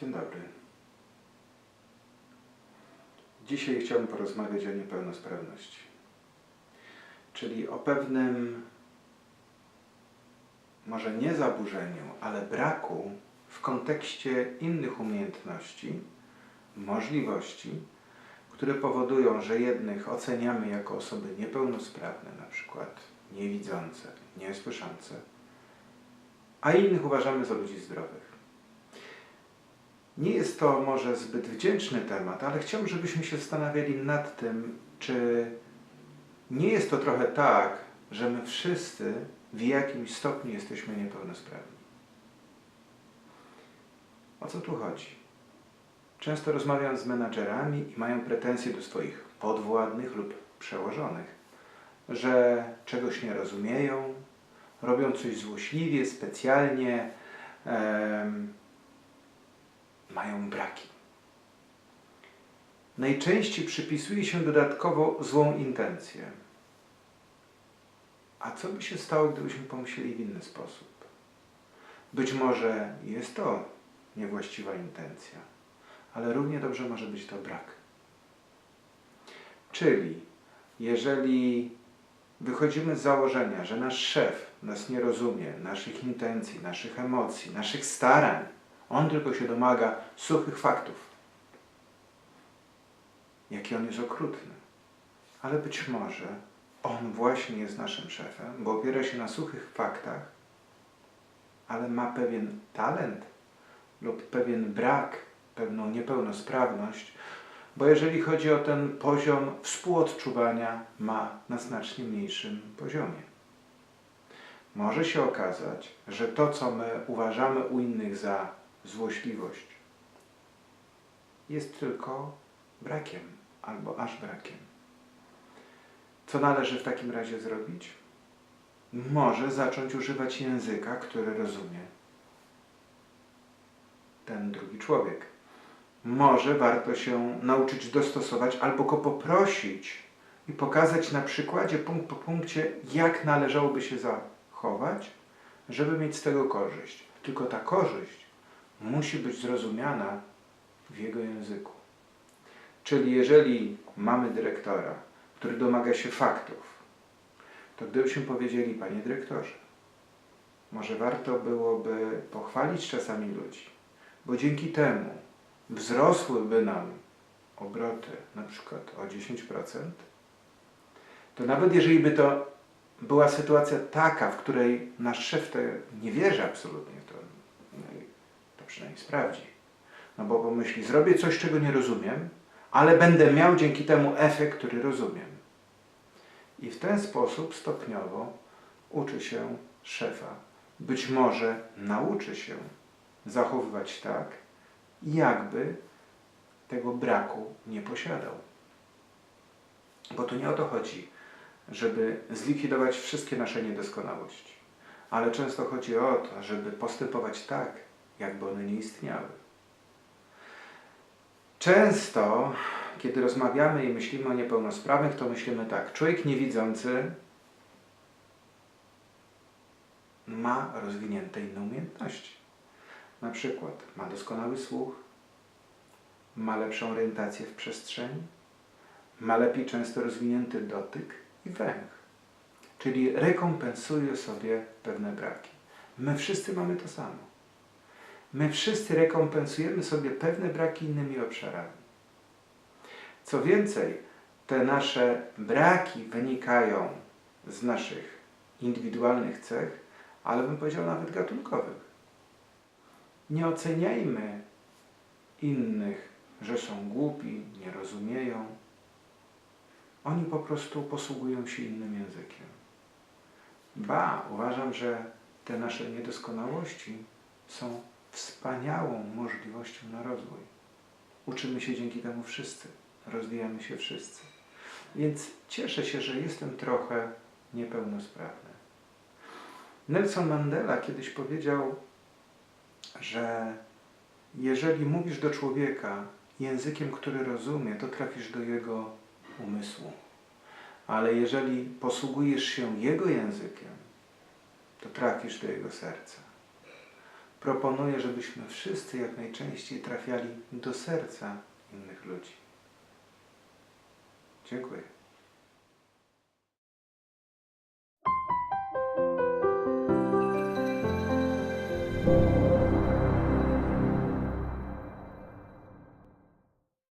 Dzień dobry. Dzisiaj chciałbym porozmawiać o niepełnosprawności. Czyli o pewnym, może nie zaburzeniu, ale braku w kontekście innych umiejętności, możliwości, które powodują, że jednych oceniamy jako osoby niepełnosprawne, na przykład niewidzące, niesłyszące, a innych uważamy za ludzi zdrowych. Nie jest to może zbyt wdzięczny temat, ale chciałbym, żebyśmy się zastanawiali nad tym, czy nie jest to trochę tak, że my wszyscy w jakimś stopniu jesteśmy niepełnosprawni. O co tu chodzi? Często rozmawiam z menadżerami i mają pretensje do swoich podwładnych lub przełożonych, że czegoś nie rozumieją, robią coś złośliwie, specjalnie, em, mają braki. Najczęściej przypisuje się dodatkowo złą intencję. A co by się stało, gdybyśmy pomyśleli w inny sposób? Być może jest to niewłaściwa intencja, ale równie dobrze może być to brak. Czyli, jeżeli wychodzimy z założenia, że nasz szef nas nie rozumie, naszych intencji, naszych emocji, naszych starań, on tylko się domaga suchych faktów, jaki on jest okrutny. Ale być może on właśnie jest naszym szefem, bo opiera się na suchych faktach, ale ma pewien talent lub pewien brak, pewną niepełnosprawność, bo jeżeli chodzi o ten poziom współodczuwania, ma na znacznie mniejszym poziomie. Może się okazać, że to, co my uważamy u innych za złośliwość, jest tylko brakiem albo aż brakiem. Co należy w takim razie zrobić? Może zacząć używać języka, który rozumie ten drugi człowiek. Może warto się nauczyć dostosować albo go poprosić i pokazać na przykładzie, punkt po punkcie, jak należałoby się zachować, żeby mieć z tego korzyść. Tylko ta korzyść musi być zrozumiana w jego języku. Czyli jeżeli mamy dyrektora, który domaga się faktów, to gdybyśmy powiedzieli, panie dyrektorze, może warto byłoby pochwalić czasami ludzi, bo dzięki temu wzrosłyby nam obroty na przykład o 10%, to nawet jeżeli by to była sytuacja taka, w której nasz szef nie wierzy absolutnie, przynajmniej sprawdzi. No bo pomyśli, zrobię coś, czego nie rozumiem, ale będę miał dzięki temu efekt, który rozumiem. I w ten sposób stopniowo uczy się szefa. Być może nauczy się zachowywać tak, jakby tego braku nie posiadał. Bo tu nie o to chodzi, żeby zlikwidować wszystkie nasze niedoskonałości, ale często chodzi o to, żeby postępować tak, jakby one nie istniały. Często, kiedy rozmawiamy i myślimy o niepełnosprawnych, to myślimy tak. Człowiek niewidzący ma rozwinięte inne umiejętności. Na przykład ma doskonały słuch, ma lepszą orientację w przestrzeni, ma lepiej często rozwinięty dotyk i węch. Czyli rekompensuje sobie pewne braki. My wszyscy mamy to samo. My wszyscy rekompensujemy sobie pewne braki innymi obszarami. Co więcej, te nasze braki wynikają z naszych indywidualnych cech, ale bym powiedział nawet gatunkowych. Nie oceniajmy innych, że są głupi, nie rozumieją. Oni po prostu posługują się innym językiem. Ba, uważam, że te nasze niedoskonałości są wspaniałą możliwością na rozwój. Uczymy się dzięki temu wszyscy, rozwijamy się wszyscy. Więc cieszę się, że jestem trochę niepełnosprawny. Nelson Mandela kiedyś powiedział, że jeżeli mówisz do człowieka językiem, który rozumie, to trafisz do jego umysłu. Ale jeżeli posługujesz się jego językiem, to trafisz do jego serca. Proponuję, żebyśmy wszyscy jak najczęściej trafiali do serca innych ludzi. Dziękuję.